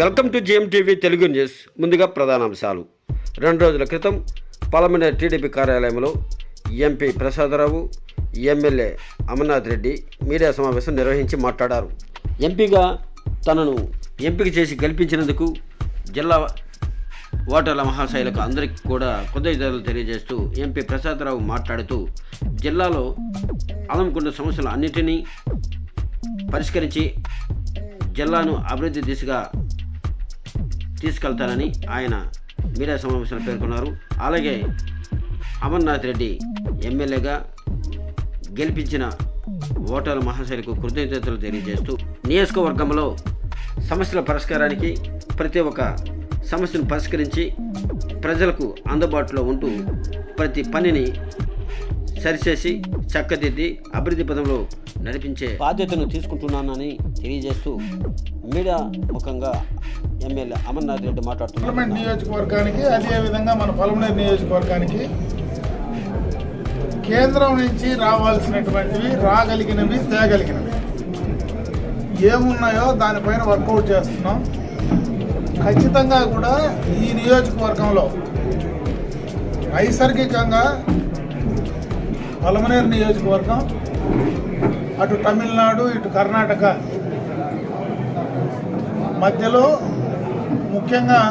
Welcome to GM TV Telugu news. ముందుగా ప్రధానాంశాలు. రెండు రోజుల క్రితం పలమనే టీడీపీ కార్యాలయంలో MP Prasadarao MLA Amarnath Reddy media సమావేశం నిర్వహించి మాట్లాడారు. ఎంపీగా తనను ఎంపిక చేసి గెలిపించినందుకు జిల్లా ఓటర్ల మహాశైలకు అందరికీ కూడా కృతజ్ఞతలు తెలియజేస్తూ ఎంపీ ప్రసాదరావు మాట్లాడుతూ జిల్లాలో అలంకున్న సమస్యలు అన్నిటినీ పరిష్కరించి జిల్లాను అభివృద్ధి దిశగా తీసుకెళ్తానని ఆయన మీడియా సమావేశంలో పేర్కొన్నారు. అలాగే అమర్నాథ్ రెడ్డి ఎమ్మెల్యేగా గెలిపించిన ఓటర్ల మహాశైలకు కృతజ్ఞతలు తెలియజేస్తూ నియోజకవర్గంలో సమస్యల పరిష్కారానికి ప్రతి ఒక్క సమస్యను పరిష్కరించి ప్రజలకు అందుబాటులో ఉంటూ ప్రతి పనిని సరిచేసి చక్కదిద్ది అభివృద్ధి పదంలో నడిపించే బాధ్యతను తీసుకుంటున్నానని తెలియజేస్తూ మీడియా ముఖంగా ఎమ్మెల్యే అమర్నాథ్ రెడ్డి మాట్లాడుతున్నారు. నియోజకవర్గానికి అదేవిధంగా మన పలమనేరు నియోజకవర్గానికి కేంద్రం నుంచి రావాల్సినటువంటివి రాగలిగినవి తేగలిగినవి. ఏమున్నాయో దానిపైన వర్కౌట్ చేస్తున్నాం. ఖచ్చితంగా కూడా ఈ నియోజకవర్గంలో నైసర్గికంగా పలమనేరు నియోజకవర్గం అటు తమిళనాడు ఇటు కర్ణాటక మధ్యలో ముఖ్యంగా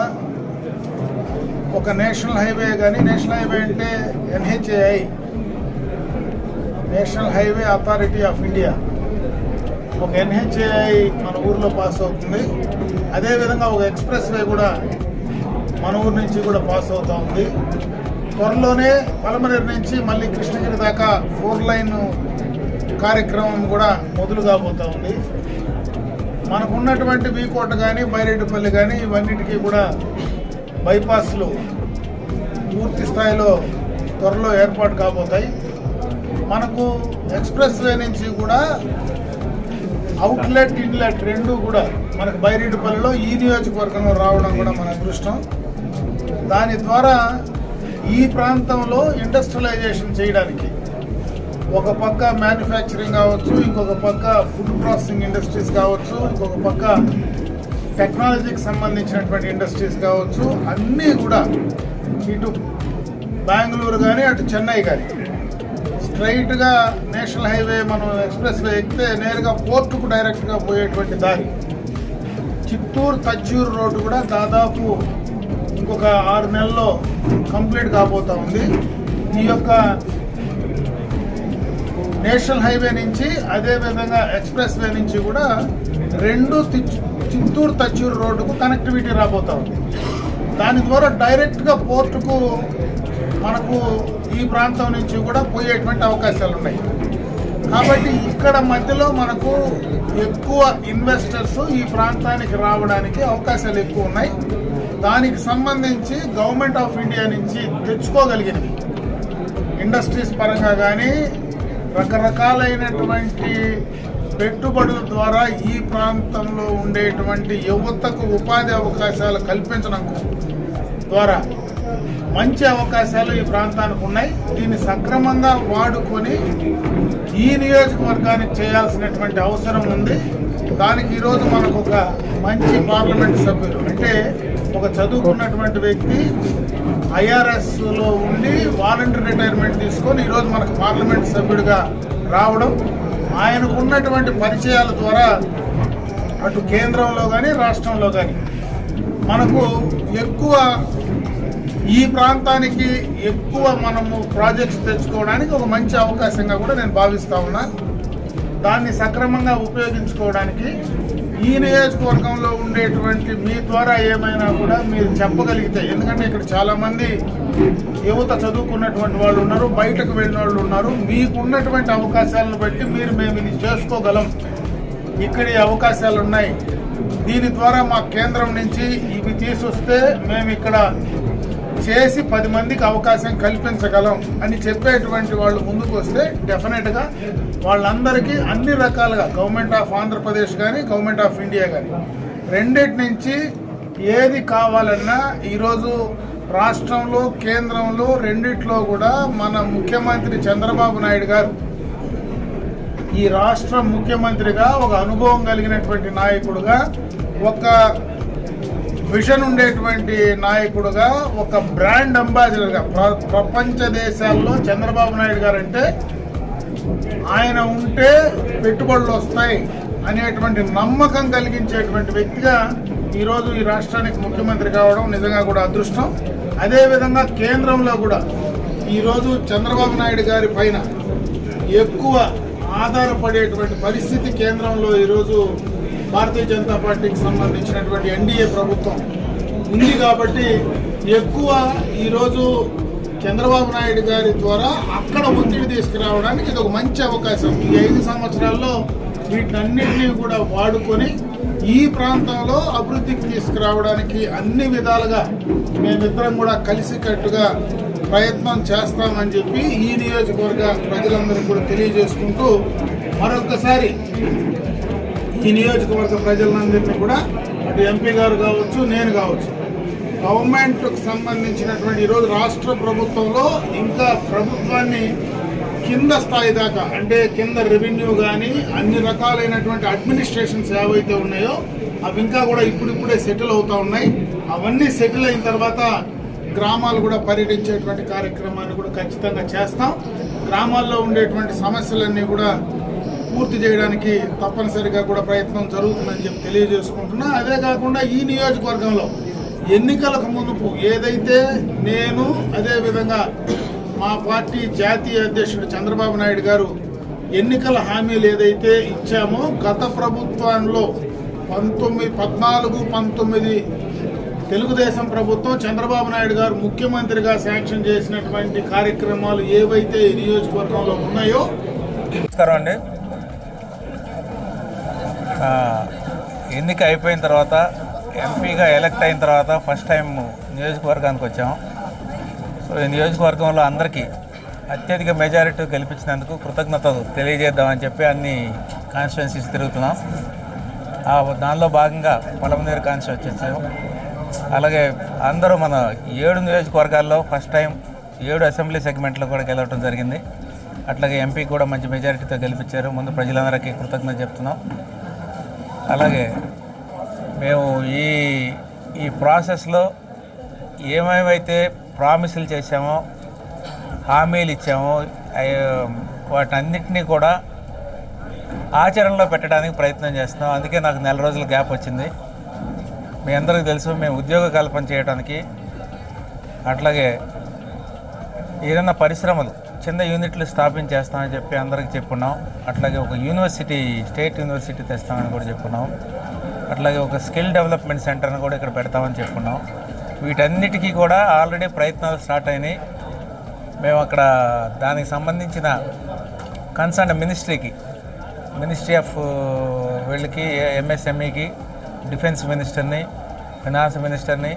ఒక నేషనల్ హైవే కానీ నేషనల్ హైవే అంటే NHAI national highway authority of India. ఒక ఎన్హెచ్ఏఐ మన ఊర్లో పాస్ అవుతుంది. అదేవిధంగా ఒక ఎక్స్ప్రెస్ వే కూడా మన ఊరు నుంచి కూడా పాస్ అవుతూ ఉంది. త్వరలోనే పలమనేరు నుంచి మళ్ళీ కృష్ణగిరి దాకా ఫోర్ లైన్ కార్యక్రమం కూడా మొదలు కాబోతూ ఉంది. మనకున్నటువంటి వీకోట కానీ బైరెడ్డిపల్లి కానీ ఇవన్నిటికీ కూడా బైపాస్లు పూర్తి స్థాయిలో త్వరలో ఏర్పాటు కాబోతాయి. మనకు ఎక్స్ప్రెస్ వే నుంచి కూడా అవుట్లెట్ ఇన్లెట్ రెండు కూడా మనకు బైరెడ్డిపల్లిలో ఈ నియోజకవర్గంలో రావడం కూడా మన అదృష్టం. దాని ద్వారా ఈ ప్రాంతంలో ఇండస్ట్రియలైజేషన్ చేయడానికి ఒక పక్క మ్యానుఫ్యాక్చరింగ్ కావచ్చు ఇంకొక పక్క ఫుడ్ ప్రాసెసింగ్ ఇండస్ట్రీస్ కావచ్చు ఇంకొక పక్క టెక్నాలజీకి సంబంధించినటువంటి ఇండస్ట్రీస్ కావచ్చు అన్నీ కూడా ఇటు బెంగళూరు కానీ అటు చెన్నై కానీ స్ట్రైట్గా నేషనల్ హైవే మనం ఎక్స్ప్రెస్లో ఎక్కితే నేరుగా పోర్టుకు డైరెక్ట్గా పోయేటువంటి దారి. చిత్తూరు తచ్చూరు రోడ్డు కూడా దాదాపు ఇంకొక ఆరు నెలల్లో కంప్లీట్ కాబోతూ ఉంది. ఈ యొక్క నేషనల్ హైవే నుంచి అదే విధంగా ఎక్స్ప్రెస్ వే నుంచి కూడా రెండు తిచ్- చిత్తూరు తచ్చూరు రోడ్డుకు కనెక్టివిటీ రాబోతా ఉంది. దాని ద్వారా డైరెక్ట్గా పోర్టుకు మనకు ఈ ప్రాంతం నుంచి కూడా పోయేటువంటి అవకాశాలు ఉన్నాయి కాబట్టి ఇక్కడ మధ్యలో మనకు ఎక్కువ ఇన్వెస్టర్స్ ఈ ప్రాంతానికి రావడానికి అవకాశాలు ఎక్కువ ఉన్నాయి. దానికి సంబంధించి గవర్నమెంట్ ఆఫ్ ఇండియా నుంచి తెచ్చుకోగలిగినవి. ఇండస్ట్రీస్ పరంగా కానీ రకరకాలైనటువంటి పెట్టుబడుల ద్వారా ఈ ప్రాంతంలో ఉండేటువంటి యువతకు ఉపాధి అవకాశాలు కల్పించడం ద్వారా మంచి అవకాశాలు ఈ ప్రాంతానికి ఉన్నాయి. దీన్ని సక్రమంగా వాడుకొని ఈ నియోజకవర్గానికి చేయాల్సినటువంటి అవసరం ఉంది. దానికి ఈరోజు మనకు ఒక మంచి పార్లమెంట్ సభ్యులు అంటే ఒక చదువుకున్నటువంటి వ్యక్తి ఐఆర్ఎస్లో ఉండి వాలంటీర్ రిటైర్మెంట్ తీసుకొని ఈరోజు మనకు పార్లమెంట్ సభ్యుడిగా రావడం ఆయనకు ఉన్నటువంటి పరిచయాల ద్వారా అటు కేంద్రంలో కానీ రాష్ట్రంలో కానీ మనకు ఎక్కువ ఈ ప్రాంతానికి ఎక్కువ మనము ప్రాజెక్ట్స్ తెచ్చుకోవడానికి ఒక మంచి అవకాశంగా కూడా నేను భావిస్తా ఉన్నా. దాన్ని సక్రమంగా ఉపయోగించుకోవడానికి ఈ నియోజకవర్గంలో ఉండేటువంటి మీ ద్వారా ఏమైనా కూడా మీరు చెప్పగలిగితే ఎందుకంటే ఇక్కడ చాలామంది యువత చదువుకున్నటువంటి వాళ్ళు ఉన్నారు బయటకు వెళ్ళిన వాళ్ళు ఉన్నారు. మీకు ఉన్నటువంటి అవకాశాలను బట్టి మీరు మేము ఇది చేసుకోగలం. ఇక్కడ ఈ అవకాశాలు ఉన్నాయి దీని ద్వారా మా కేంద్రం నుంచి ఇవి తీసుకొస్తే మేము ఇక్కడ చేసి పది మందికి అవకాశం కల్పించగలం అని చెప్పేటువంటి వాళ్ళు ముందుకు వస్తే డెఫినెట్గా వాళ్ళందరికీ అన్ని రకాలుగా గవర్నమెంట్ ఆఫ్ ఆంధ్రప్రదేశ్ కానీ గవర్నమెంట్ ఆఫ్ ఇండియా కానీ రెండిటి నుంచి ఏది కావాలన్నా ఈరోజు రాష్ట్రంలో కేంద్రంలో రెండిట్లో కూడా మన ముఖ్యమంత్రి చంద్రబాబు నాయుడు గారు ఈ రాష్ట్ర ముఖ్యమంత్రిగా ఒక అనుభవం కలిగినటువంటి నాయకుడుగా ఒక విషన్ ఉండేటువంటి నాయకుడుగా ఒక బ్రాండ్ అంబాసిడర్గా ప్ర- ప్రపంచ దేశాల్లో చంద్రబాబు నాయుడు గారు అంటే ఆయన ఉంటే పెట్టుబడులు వస్తాయి అనేటువంటి నమ్మకం కలిగించేటువంటి వ్యక్తిగా ఈరోజు ఈ రాష్ట్రానికి ముఖ్యమంత్రి కావడం నిజంగా కూడా అదృష్టం. అదేవిధంగా కేంద్రంలో కూడా ఈరోజు చంద్రబాబు నాయుడు గారి పైన ఎక్కువ ఆధారపడేటువంటి పరిస్థితి కేంద్రంలో ఈరోజు భారతీయ జనతా పార్టీకి సంబంధించినటువంటి ఎన్డీఏ ప్రభుత్వం ఉంది కాబట్టి ఎక్కువ ఈరోజు చంద్రబాబు నాయుడు గారి ద్వారా అక్కడ ఒత్తిడి తీసుకురావడానికి ఇది ఒక మంచి అవకాశం. ఈ ఐదు సంవత్సరాల్లో వీటన్నిటినీ కూడా వాడుకొని ఈ ప్రాంతంలో అభివృద్ధికి తీసుకురావడానికి అన్ని విధాలుగా మేమిద్దరం కూడా కలిసికట్టుగా ప్రయత్నం చేస్తామని చెప్పి ఈ నియోజకవర్గ ప్రజలందరికీ కూడా తెలియజేసుకుంటూ మరొకసారి ఈ నియోజకవర్గ ప్రజలందరినీ కూడా అటు ఎంపీ గారు కావచ్చు నేను కావచ్చు. గవర్నమెంట్కు సంబంధించినటువంటి ఈరోజు రాష్ట్ర ప్రభుత్వంలో ఇంకా ప్రభుత్వాన్ని కింద స్థాయి దాకా అంటే కింద రెవెన్యూ కానీ అన్ని రకాలైనటువంటి అడ్మినిస్ట్రేషన్స్ ఏవైతే ఉన్నాయో అవి ఇంకా కూడా ఇప్పుడిప్పుడే సెటిల్ అవుతూ ఉన్నాయి. అవన్నీ సెటిల్ అయిన తర్వాత గ్రామాలు కూడా పర్యటించేటువంటి కార్యక్రమాన్ని కూడా ఖచ్చితంగా చేస్తాం. గ్రామాల్లో ఉండేటువంటి సమస్యలన్నీ కూడా పూర్తి చేయడానికి తప్పనిసరిగా కూడా ప్రయత్నం జరుగుతుందని చెప్పి తెలియజేసుకుంటున్నా. అదే కాకుండా ఈ నియోజకవర్గంలో ఎన్నికలకు ముందు ఏదైతే నేను అదేవిధంగా మా పార్టీ జాతీయ అధ్యక్షుడు చంద్రబాబు నాయుడు గారు ఎన్నికల హామీలు ఏదైతే ఇచ్చామో గత ప్రభుత్వంలో పంతొమ్మిది పద్నాలుగు పంతొమ్మిది తెలుగుదేశం ప్రభుత్వం చంద్రబాబు నాయుడు గారు ముఖ్యమంత్రిగా శాంక్షన్ చేసినటువంటి కార్యక్రమాలు ఏవైతే ఈ నియోజకవర్గంలో ఉన్నాయో నమస్కారం అండి. ఎన్నిక అయిపోయిన తర్వాత ఎంపీగా ఎలక్ట్ అయిన తర్వాత ఫస్ట్ టైం నియోజకవర్గానికి వచ్చాం. సో ఈ నియోజకవర్గంలో అందరికీ అత్యధిక మెజారిటీ గెలిపించినందుకు కృతజ్ఞతలు తెలియజేద్దామని చెప్పి అన్ని కాన్స్టిట్యున్సీస్ తిరుగుతున్నాం. దానిలో భాగంగా పొలమనేరు కాన్స్టిట్యూన్సీ వచ్చాం అలాగే అందరూ మన ఏడు నియోజకవర్గాల్లో ఫస్ట్ టైం ఏడు అసెంబ్లీ సెగ్మెంట్లో కూడా గెలవడం జరిగింది. అట్లాగే ఎంపీ కూడా మంచి మెజారిటీతో గెలిపించారు. ముందు ప్రజలందరికీ కృతజ్ఞత చెప్తున్నాం. అలాగే మేము ఈ ఈ ప్రాసెస్లో ఏమేమైతే ప్రామిసులు చేశామో హామీలు ఇచ్చామో అయ్య- వాటన్నిటినీ కూడా ఆచరణలో పెట్టడానికి ప్రయత్నం చేస్తున్నాం. అందుకే నాకు నెల రోజుల గ్యాప్ వచ్చింది. మీ అందరికీ తెలుసు మేము ఉద్యోగ కల్పన చేయడానికి అట్లాగే ఏదైనా పరిశ్రమలు చిన్న యూనిట్లు స్థాపించేస్తామని చెప్పి అందరికి చెప్పున్నాం. అట్లాగే ఒక యూనివర్సిటీ స్టేట్ యూనివర్సిటీ తెస్తామని కూడా చెప్పున్నాం. అట్లాగే ఒక స్కిల్ డెవలప్మెంట్ సెంటర్ని కూడా ఇక్కడ పెడతామని చెప్పున్నాం. వీటన్నిటికీ కూడా ఆల్రెడీ ప్రయత్నాలు స్టార్ట్ అయినాయి. మేము అక్కడ దానికి సంబంధించిన కన్సర్న్ మినిస్ట్రీకి మినిస్ట్రీ ఆఫ్ వీళ్ళకి ఎంఎస్ఎంఈకి డిఫెన్స్ మినిస్టర్ని ఫినాన్స్ మినిస్టర్ని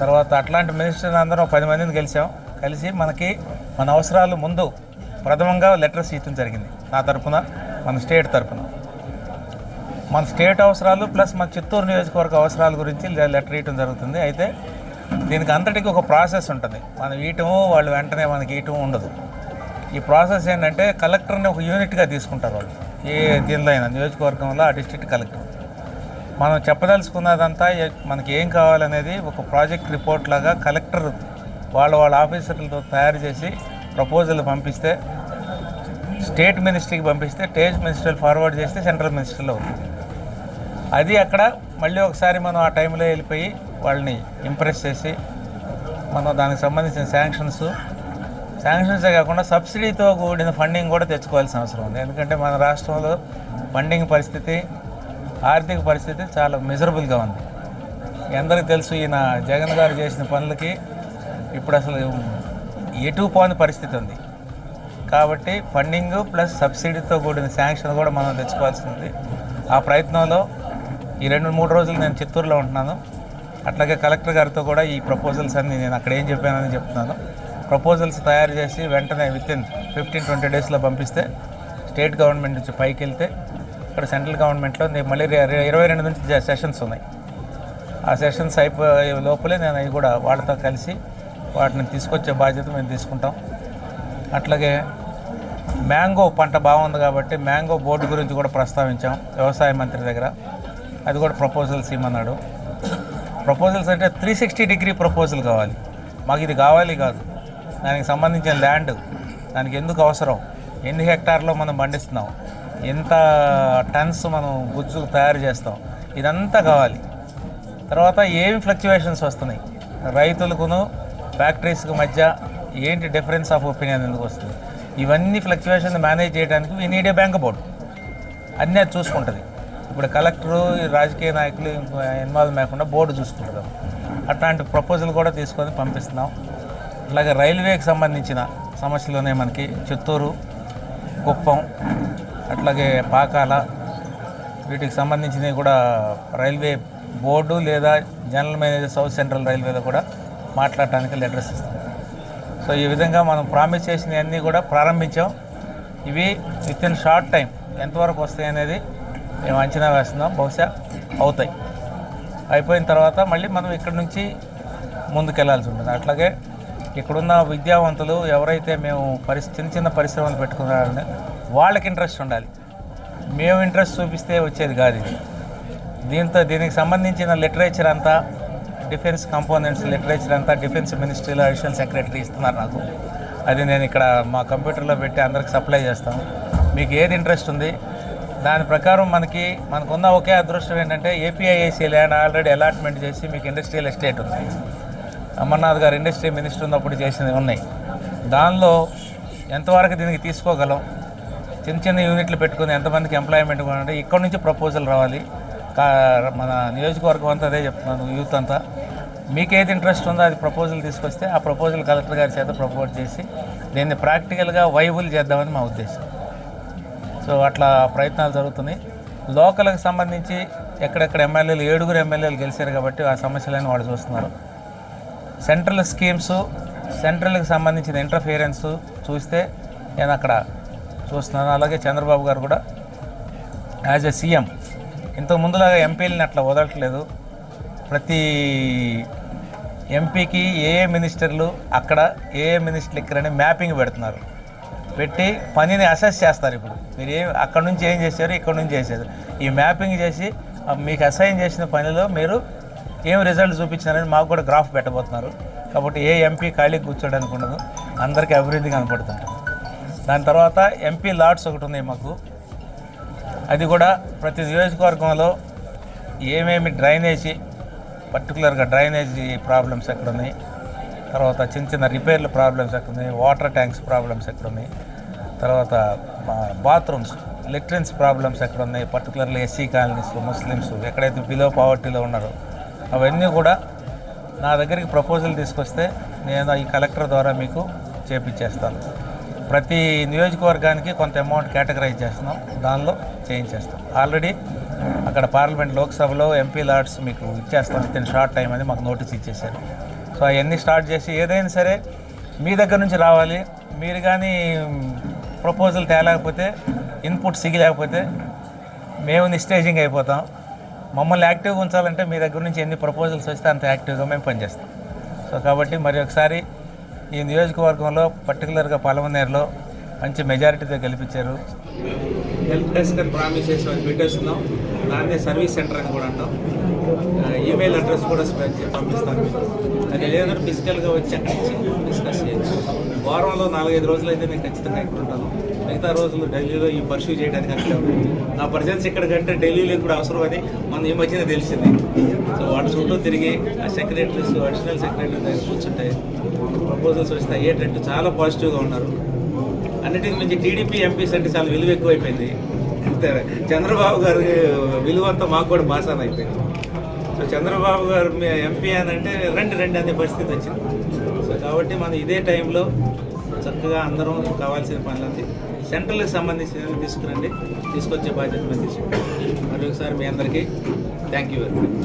తర్వాత అట్లాంటి మినిస్టర్ని అందరం పది మందిని కలిసాం. కలిసి మనకి మన అవసరాలు ముందు ప్రథమంగా లెటర్స్ ఇవ్వడం జరిగింది. నా తరపున మన స్టేట్ తరపున. మన స్టేట్ అవసరాలు ప్లస్ మన చిత్తూరు నియోజకవర్గ అవసరాల గురించి లెటర్ ఇవ్వడం జరుగుతుంది. అయితే దీనికి అంతటికి ఒక ప్రాసెస్ ఉంటుంది. మనం ఇయటము వాళ్ళు వెంటనే మనకి ఇవ్వటం ఉండదు. ఈ ప్రాసెస్ ఏంటంటే కలెక్టర్ని ఒక యూనిట్గా తీసుకుంటారు వాళ్ళు. ఏ దీనిలో అయినా నియోజకవర్గంలో ఆ డిస్ట్రిక్ట్ కలెక్టర్. మనం చెప్పదలుచుకున్నదంతా మనకి ఏం కావాలనేది ఒక ప్రాజెక్ట్ రిపోర్ట్ లాగా కలెక్టర్ వాళ్ళ వాళ్ళ ఆఫీసర్లతో తయారు చేసి ప్రపోజల్ పంపిస్తే స్టేట్ మినిస్ట్రీకి పంపిస్తే స్టేట్ మినిస్టర్ ఫార్వర్డ్ చేస్తే సెంట్రల్ మినిస్టర్లో అవుతుంది అది అక్కడ మళ్ళీ ఒకసారి మనం ఆ టైంలో వెళ్ళిపోయి వాళ్ళని ఇంప్రెస్ చేసి మనం దానికి సంబంధించిన శాంక్షన్స్ శాంక్షన్సే కాకుండా సబ్సిడీతో కూడిన ఫండింగ్ కూడా తెచ్చుకోవాల్సిన అవసరం ఉంది. ఎందుకంటే మన రాష్ట్రంలో ఫండింగ్ పరిస్థితి ఆర్థిక పరిస్థితి చాలా మిజరబుల్గా ఉంది. ఎందరికి అందరికీ తెలుసు ఈయన జగన్ గారు చేసిన పనులకి ఇప్పుడు అసలు ఎటు పోని పరిస్థితి ఉంది? కాబట్టి ఫండింగ్ ప్లస్ సబ్సిడీతో కూడిన శాంక్షన్ కూడా మనం తెచ్చుకోవాల్సి ఉంది ఆ ప్రయత్నంలో ఈ రెండు మూడు రోజులు నేను చిత్తూరులో ఉంటున్నాను. అట్లాగే కలెక్టర్ గారితో కూడా ఈ ప్రపోజల్స్ అన్ని నేను అక్కడ ఏం చెప్పానని చెప్తున్నాను. ప్రపోజల్స్ తయారు చేసి వెంటనే విత్ ఇన్ ఫిఫ్టీన్ ట్వంటీ డేస్లో పంపిస్తే స్టేట్ గవర్నమెంట్ నుంచి పైకి వెళ్తే ఇక్కడ సెంట్రల్ గవర్నమెంట్లో నేను మళ్ళీ ఇరవై రెండు నుంచి సెషన్స్ ఉన్నాయి. ఆ సెషన్స్ అయిపోయే లోపలే నేను అవి కూడా వాళ్ళతో కలిసి వాటిని తీసుకొచ్చే బాధ్యత మేము తీసుకుంటాం. అట్లాగే మ్యాంగో పంట బాగుంది కాబట్టి మ్యాంగో బోర్డు గురించి కూడా ప్రస్తావించాం వ్యవసాయ మంత్రి దగ్గర. అది కూడా ప్రపోజల్స్ ఇమ్మన్నాడు ప్రపోజల్స్ అంటే త్రీ సిక్స్టీ డిగ్రీ ప్రపోజల్ కావాలి. మాకు ఇది కావాలి కాదు. దానికి సంబంధించిన ల్యాండ్ దానికి ఎందుకు అవసరం? ఎన్ని హెక్టార్లో మనం పండిస్తున్నాం? ఎంత టన్స్ మనం గుజ్జు తయారు చేస్తాం? ఇదంతా కావాలి. తర్వాత ఏమి ఫ్లక్చువేషన్స్ వస్తున్నాయి? రైతులకును ఫ్యాక్టరీస్కి మధ్య ఏంటి డిఫరెన్స్ ఆఫ్ ఒపీనియన్ ఎందుకు వస్తుంది? ఇవన్నీ ఫ్లక్చువేషన్ మేనేజ్ చేయడానికి we need a bank board అన్నీ అది చూసుకుంటుంది. ఇప్పుడు కలెక్టరు రాజకీయ నాయకులు ఇన్వాల్వ్ లేకుండా బోర్డు చూసుకుంటారు. అట్లాంటి ప్రపోజల్ కూడా తీసుకొని పంపిస్తున్నాం. అలాగే రైల్వేకి సంబంధించిన సమస్యలోనే మనకి చిత్తూరు కుప్పం అట్లాగే పాకాల వీటికి సంబంధించినవి కూడా రైల్వే బోర్డు లేదా జనరల్ మేనేజర్ సౌత్ సెంట్రల్ రైల్వేలో కూడా మాట్లాడటానికి లెటర్స్ ఇస్తాం. సో ఈ విధంగా మనం ప్రామిస్ చేసినవన్నీ కూడా ప్రారంభించాం. ఇవి విత్ ఇన్ షార్ట్ టైం ఎంతవరకు వస్తాయి అనేది మేము అంచనా వేస్తున్నాం. బహుశా అవుతాయి. అయిపోయిన తర్వాత మళ్ళీ మనం ఇక్కడ నుంచి ముందుకెళ్ళాల్సి ఉంటుంది. అట్లాగే ఇక్కడున్న విద్యావంతులు ఎవరైతే మేము పరిస్ చిన్న చిన్న పరిశ్రమలు పెట్టుకున్నారని వాళ్ళకి ఇంట్రెస్ట్ ఉండాలి. మేము ఇంట్రెస్ట్ చూపిస్తే వచ్చేది కాదు ఇది. దీంతో దీనికి సంబంధించిన లిటరేచర్ అంతా డిఫెన్స్ కాంపోనెంట్స్ లిటరేచర్ అంతా డిఫెన్స్ మినిస్ట్రీలో అడిషనల్ సెక్రటరీ ఇస్తున్నారు నాకు. అది నేను ఇక్కడ మా కంప్యూటర్లో పెట్టి అందరికి సప్లై చేస్తాను. మీకు ఏది ఇంట్రెస్ట్ ఉంది? దాని ప్రకారం మనకి మనకున్న ఒకే అదృష్టం ఏంటంటే ఏపీఐఏసీ ల్యాండ్ ఆల్రెడీ అలాట్మెంట్ చేసి మీకు ఇండస్ట్రియల్ ఎస్టేట్ ఉంది. అమర్నాథ్ గారు ఇండస్ట్రీ మినిస్టర్ ఉన్నప్పుడు చేసినవి ఉన్నాయి. దానిలో ఎంతవరకు దీనికి తీసుకోగలం? చిన్న చిన్న యూనిట్లు పెట్టుకుని ఎంతమందికి ఎంప్లాయ్మెంట్ అంటే ఇక్కడ నుంచి ప్రపోజల్ రావాలి. మన నియోజకవర్గం అంతా అదే చెప్తున్నాను యూత్ అంతా. మీకు ఏది ఇంట్రెస్ట్ ఉందో అది ప్రపోజల్ తీసుకొస్తే ఆ ప్రపోజల్ కలెక్టర్ గారి చేత ప్రపోజ్ చేసి దీన్ని ప్రాక్టికల్గా వైబుల్ చేద్దామని మా ఉద్దేశం. సో అట్లా ప్రయత్నాలు జరుగుతున్నాయి. లోకల్కి సంబంధించి ఎక్కడెక్కడ ఎమ్మెల్యేలు ఏడుగురు ఎమ్మెల్యేలు గెలిచారు కాబట్టి ఆ సమస్యలను వాళ్ళు చూస్తున్నారు. సెంట్రల్ స్కీమ్స్ సెంట్రల్కి సంబంధించిన ఇంటర్ఫియరెన్స్ చూస్తే నేను అక్కడ చూస్తున్నాను. అలాగే చంద్రబాబు గారు కూడా యాజ్ ఎ సీఎం ఇంతకు ముందులాగా ఎంపీలని అట్లా వదలట్లేదు. ప్రతి ఎంపీకి ఏ ఏ మినిస్టర్లు అక్కడ ఏ ఏ మినిస్టర్లు ఇక్కడని మ్యాపింగ్ పెడుతున్నారు. పెట్టి పనిని అసెస్ చేస్తారు ఇప్పుడు. మీరు ఏం అక్కడ నుంచి ఏం చేశారు ఇక్కడ నుంచి చేశారు. ఈ మ్యాపింగ్ చేసి మీకు అసైన్ చేసిన పనిలో మీరు ఏం రిజల్ట్ చూపించినారని మాకు కూడా గ్రాఫ్ పెట్టబోతున్నారు. కాబట్టి ఏ ఎంపీ ఖాళీ కూర్చోడానికి ఉండదు. అందరికీ అభివృద్ధి కనపడుతుంటుంది. దాని తర్వాత ఎంపీ లాట్స్ ఒకటి ఉన్నాయి మాకు. అది కూడా ప్రతి నియోజకవర్గంలో ఏమేమి డ్రైనేజీ పర్టికులర్గా డ్రైనేజీ ప్రాబ్లమ్స్ ఎక్కడ ఉన్నాయి తర్వాత చిన్న చిన్న రిపేర్ల ప్రాబ్లమ్స్ ఎక్కడ ఉన్నాయి వాటర్ ట్యాంక్స్ ప్రాబ్లమ్స్ ఎక్కడ ఉన్నాయి తర్వాత బాత్రూమ్స్ లెట్రిన్స్ ప్రాబ్లమ్స్ ఎక్కడ ఉన్నాయి పర్టికులర్లీ ఎస్సీ కాలనీస్ ముస్లిమ్స్ ఎక్కడైతే బిలో పావర్టీలో ఉన్నారో అవన్నీ కూడా నా దగ్గరికి ప్రపోజల్ తీసుకొస్తే నేను ఈ కలెక్టర్ ద్వారా మీకు చేపించేస్తాను. ప్రతి నియోజకవర్గానికి కొంత అమౌంట్ కేటగరైజ్ చేస్తున్నాం. దానిలో చేయించేస్తాం ఆల్రెడీ అక్కడ పార్లమెంట్ లోక్సభలో ఎంపీ లాట్స్ మీకు ఇచ్చేస్తాం. విత్ షార్ట్ టైం అని మాకు నోటీస్ ఇచ్చేసారు సో అవన్నీ స్టార్ట్ చేసి ఏదైనా సరే మీ దగ్గర నుంచి రావాలి. మీరు కానీ ప్రపోజల్ తేలేకపోతే ఇన్పుట్ సిగిలేకపోతే మేము నిస్టేజింగ్ అయిపోతాం. మమ్మల్ని యాక్టివ్గా ఉంచాలంటే మీ దగ్గర నుంచి ఎన్ని ప్రపోజల్స్ వస్తే అంత యాక్టివ్గా మేము పనిచేస్తాం. సో కాబట్టి మరి ఒకసారి ఈ నియోజకవర్గంలో పర్టికులర్గా పలమనేరులో మంచి మెజారిటీతో గెలిపించారు. హెల్ప్ డెస్క్ అని ప్రామిస్ చేసి పెట్టేస్తున్నాం. దాన్నే సర్వీస్ సెంటర్ అని కూడా అంటాం. ఈమెయిల్ అడ్రస్ కూడా పంపిస్తాను మీకు. అది లేదంటే ఫిజికల్గా వచ్చి అక్కడ నుంచి డిస్కస్ చేయొచ్చు. వారంలో నాలుగైదు రోజులు అయితే నేను ఖచ్చితంగా ఇక్కడ ఉంటాను. మిగతా రోజులు ఢిల్లీలో ఈ పర్సూ చేయడానికి అక్కడ నా పర్సన్స్ ఎక్కడికంటే ఢిల్లీలో కూడా అవసరం అని మనం ఈ మధ్యన తెలిసింది. సో వాటి చుట్టూ తిరిగి ఆ సెక్రటరీస్ అడిషనల్ సెక్రటరీ దగ్గర కూర్చుంటే ప్రపోజల్స్ వస్తే అయ్యేటట్టు చాలా పాజిటివ్గా ఉన్నారు. అన్నిటికి మించి టీడీపీ ఎంపీస్ అంటే చాలా విలువ ఎక్కువైపోయింది. చంద్రబాబు గారి విలువ అంతా మాకు కూడా బాసాన్ అయిపోయింది. సో చంద్రబాబు గారు ఎంపీ అని అంటే రెండు రెండు అనే పరిస్థితి వచ్చింది. సో కాబట్టి మనం ఇదే టైంలో చక్కగా అందరం కావాల్సిన పనులన్నీ సెంట్రల్కి సంబంధించిన తీసుకురండి. తీసుకొచ్చే బాధ్యత మేము తీసుకుంటాం. మరి ఒకసారి మీ అందరికీ థ్యాంక్ యూ వెరీ మచ్.